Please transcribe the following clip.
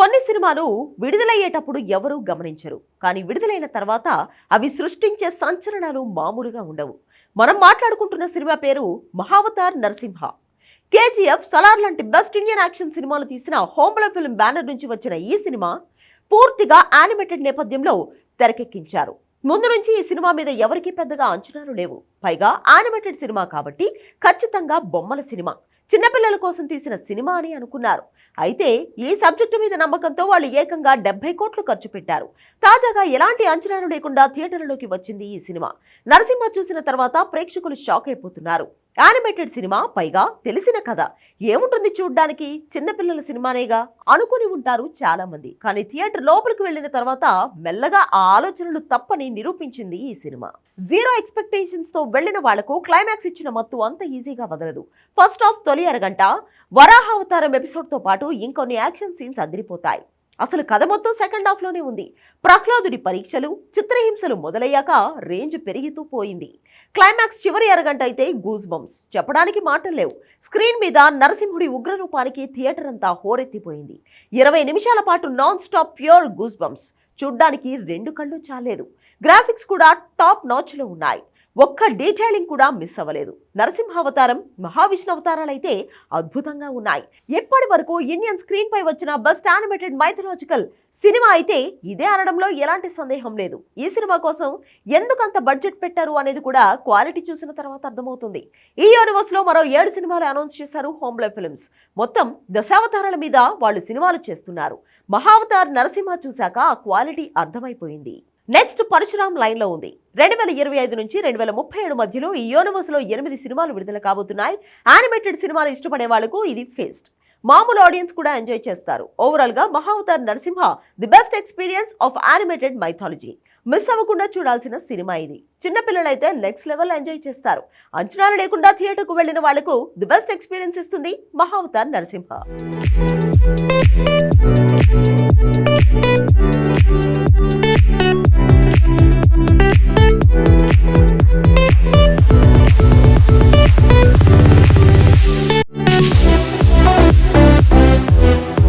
కొన్ని సినిమాలు విడుదలయ్యేటప్పుడు ఎవరూ గమనించరు. కానీ విడుదలైన తర్వాత అవి సృష్టించే సంచలనాలు మామూలుగా ఉండవు. మనం మాట్లాడుకుంటున్న సినిమా పేరు మహావతార్ నరసింహ. కేజీఎఫ్ సలార్ లాంటి బెస్ట్ ఇండియన్ యాక్షన్ సినిమాలు తీసిన హోంబల ఫిల్మ్ బ్యానర్ నుంచి వచ్చిన ఈ సినిమా పూర్తిగా యానిమేటెడ్ నేపథ్యంలో తెరకెక్కించారు. ముందు నుంచి ఈ సినిమా మీద ఎవరికీ పెద్దగా అంచనాలు లేవు. పైగా యానిమేటెడ్ సినిమా కాబట్టి ఖచ్చితంగా బొమ్మల సినిమా. చిన్నపిల్లల కోసం తీసిన సినిమా అని అనుకున్నారు. అయితే ఈ సబ్జెక్టు మీద నమ్మకంతో వాళ్ళు ఏకంగా డెబ్బై కోట్లు ఖర్చు పెట్టారు. తాజాగా ఎలాంటి అంచనాలు లేకుండా థియేటర్లోకి వచ్చింది ఈ సినిమా. నరసింహ చూసిన తర్వాత ప్రేక్షకులు షాక్ అయిపోతున్నారు. యానిమేటెడ్ సినిమా పైగా తెలిసిన కథ. ఏముంటుంది చూడ్డానికి? చిన్నపిల్లల సినిమానేగా అనుకుని ఉంటారు చాలా మంది కానీ థియేటర్ లోపలికి వెళ్ళిన తర్వాత మెల్లగా ఆ ఆలోచనలు తప్పని నిరూపించింది ఈ సినిమా. జీరో ఎక్స్పెక్టేషన్స్తో వెళ్ళిన వాళ్ళకు క్లైమాక్స్ ఇచ్చిన మత్తు అంత ఈజీగా వదలదు. ఫస్ట్ హాఫ్ తొలి అరగంట వరాహావతారం ఎపిసోడ్తో పాటు ఇంకొన్ని యాక్షన్ సీన్స్ అదిరిపోతాయి. అసలు కథ మొత్తం సెకండ్ హాఫ్లోనే ఉంది. ప్రహ్లాదుడి పరీక్షలు చిత్రహింసలు మొదలయ్యాక రేంజ్ పెరిగితూ పోయింది. క్లైమాక్స్ చివరి అరగంట అయితే గూస్ బంప్స్. చెప్పడానికి మాటలు లేవు. స్క్రీన్ మీద నరసింహుడి ఉగ్రరూపానికి థియేటర్ అంతా హోరెత్తిపోయింది. ఇరవై నిమిషాల పాటు non stop pure goose bumps. చూడ్డానికి రెండు కళ్ళు చాలేదు గ్రాఫిక్స్ కూడా టాప్ నాచ్లో ఉన్నాయి. ఒక్క డీటెయిలింగ్ కూడా మిస్ అవ్వలేదు. నరసింహావతారం మహావిష్ణు అవతారాలైతే అద్భుతంగా ఉన్నాయి. ఎప్పటి వరకు ఇండియన్ స్క్రీన్ పై వచ్చిన బెస్ట్ యానిమేటెడ్ మైథలాజికల్ సినిమా అయితే ఇదే అనడంలో ఎలాంటి సందేహం లేదు. ఈ సినిమా కోసం ఎందుకంత బడ్జెట్ పెట్టారు అనేది కూడా క్వాలిటీ చూసిన తర్వాత అర్థమవుతుంది. ఈ యూనివర్స్లో మరో ఏడు సినిమాలు అనౌన్స్ చేశారు హోమ్లే ఫిల్మ్స్ మొత్తం దశావతారాల మీద వాళ్ళు సినిమాలు చేస్తున్నారు. మహావతార్ నరసింహ చూశాక ఆ క్వాలిటీ అర్థమైపోయింది. నెక్స్ట్ పరశురామ్ లైన్లో ఉంది. రెండు వేల ఇరవై ఐదు నుంచి రెండు వేల ముప్పై ఏడు మధ్యలో ఈ యూనివర్స్లో ఎనిమిది సినిమాలు విడుదల కాబోతున్నాయి. యానిమేటెడ్ సినిమాలు ఇష్టపడే వాళ్ళకు ఇది ఫేస్ట్ మామూలు ఆడియన్స్ కూడా ఎంజాయ్ చేస్తారు. ఓవరాల్గా Mahavatar Narasimha the best experience of animated mythology miss అవ్వకుండా చూడాల్సిన సినిమా ఇది. చిన్నపిల్లలైతే నెక్స్ట్ లెవెల్ ఎంజాయ్ చేస్తారు. అంచనాలు లేకుండా థియేటర్కు వెళ్ళిన వాళ్ళకు ది బెస్ట్ ఎక్స్పీరియన్స్ ఇస్తుంది మహావతార్ నరసింహ.